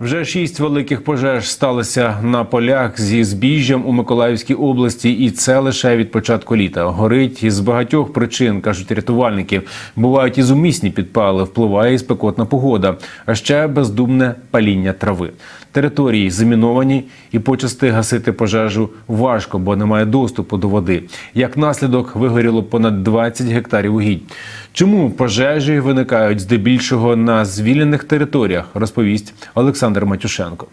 Вже шість великих пожеж сталося на полях зі збіжжям у Миколаївській області, і це лише від початку літа. Горить із багатьох причин, кажуть рятувальники. Бувають і зумисні підпали, впливає і спекотна погода, а ще бездумне паління трави. Території заміновані, і почасти гасити пожежу важко, бо немає доступу до води. Як наслідок вигоріло понад 20 гектарів угідь. Чому пожежі виникають здебільшого на звільнених територіях, розповість Олександр Матюшенко.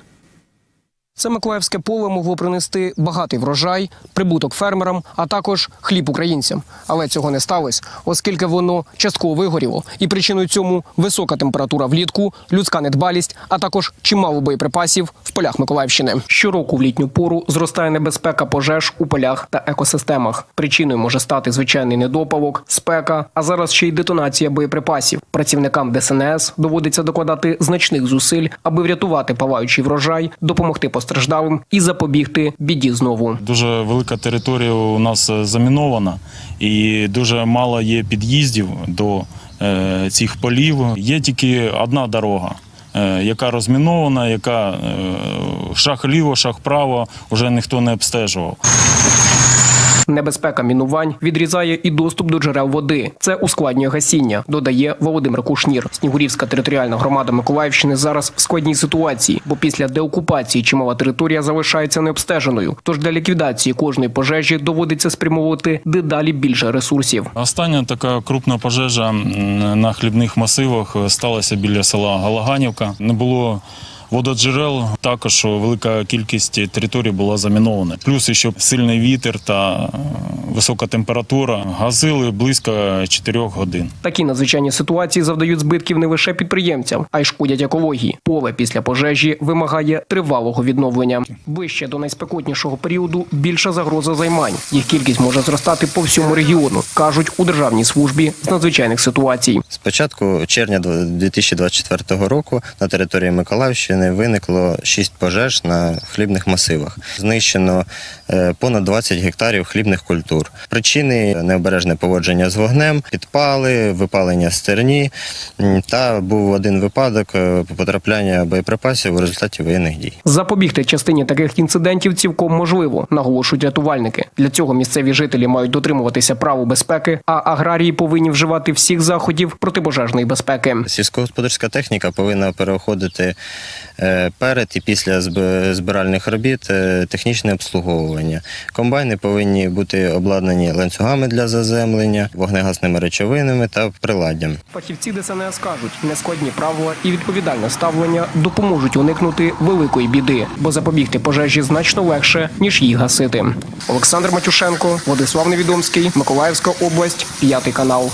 Це Миколаївське поле могло принести багатий врожай, прибуток фермерам, а також хліб українцям. Але цього не сталося, оскільки воно частково вигоріло. І причиною цьому висока температура влітку, людська недбалість, а також чимало боєприпасів в полях Миколаївщини. Щороку в літню пору зростає небезпека пожеж у полях та екосистемах. Причиною може стати звичайний недопалок, спека, а зараз ще й детонація боєприпасів. Працівникам ДСНС доводиться докладати значних зусиль, аби врятувати палаючий врожай, допомогти постраждалим і запобігти біді знову. Дуже велика територія у нас е, замінована, і дуже мало є під'їздів до е, цих полів. Є тільки одна дорога. е, Яка розмінована, яка шах ліво, шах право вже ніхто не обстежував. Небезпека мінувань відрізає і доступ до джерел води. Це ускладнює гасіння, додає Володимир Кушнір. Снігурівська територіальна громада Миколаївщини зараз в складній ситуації, бо після деокупації чимала територія залишається необстеженою. Тож для ліквідації кожної пожежі доводиться спрямовувати дедалі більше ресурсів. Остання така крупна пожежа на хлібних масивах е, сталася біля села Галаганівка. Не було вододжерел, також велика кількість територій була замінована. Плюс ще сильний вітер та е, висока температура. Газили близько 4 годин. Такі надзвичайні ситуації завдають збитків не лише підприємцям, а й шкодять екології. Поле після пожежі вимагає тривалого відновлення. Ближче до найспекотнішого періоду більша загроза займань. Їх кількість може зростати по всьому регіону, кажуть у державній службі з надзвичайних ситуацій. З початку червня 2024 року на території Миколаївщини виникло 6 пожеж на хлібних масивах. Знищено е, понад 20 гектарів хлібних культур. Причини необережне поводження з вогнем, підпали, випалення стерні та був один випадок е, потрапляння боєприпасів у результаті воєнних дій. Запобігти частині таких інцидентів цілком можливо, наголошують рятувальники. Для цього місцеві жителі мають дотримуватися правил безпеки, а аграрії повинні вживати всіх заходів протипожежної безпеки. Сільськогосподарська техніка повинна переходити перед і після збиральних робіт е, технічне обслуговування. Комбайни повинні бути обладнані ланцюгами для заземлення, вогнегасними речовинами та приладдям. Фахівці ДСНС кажуть, нескладні правила і відповідальне ставлення допоможуть уникнути великої біди, бо запобігти пожежі значно легше ніж її гасити. Олександр Матюшенко, Владислав Невідомський, Миколаївська область, п'ятий канал.